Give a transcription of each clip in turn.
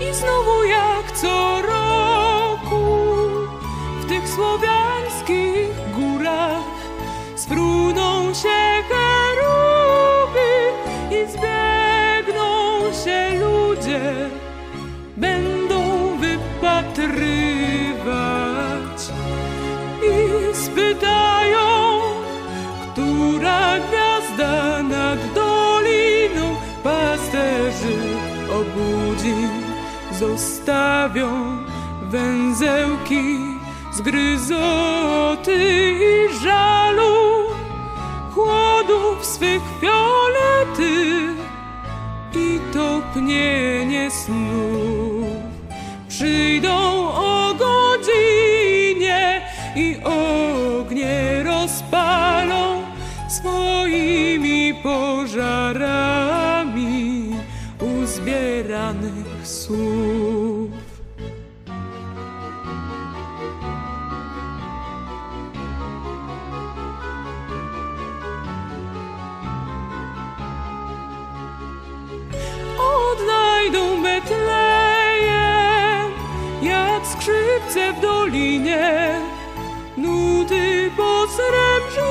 I znowu jak co roku w tych słowiańskich górach sfruną się keruby i zbiegną się ludzie, będą wypatrywać i spytają, która gwiazda nad doliną pasterzy obudzi. Zostawią węzełki zgryzoty i żalu, chłodów swych fiolety i topnienie snów. Przyjdą o godzinie i ognie uzbieranych słów. odnajdą Betlejem, jak skrzypce w dolinie, nuty posrebrzone,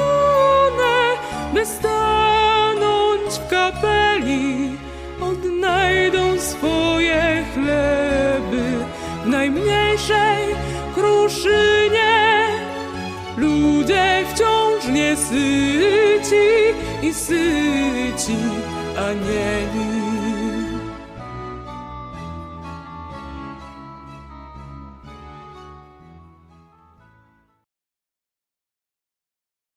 by stanąć w kapeli, odnajdą swoje chleby w najmniejszej kruszynie. Ludzie wciąż nie syci i syci anieli.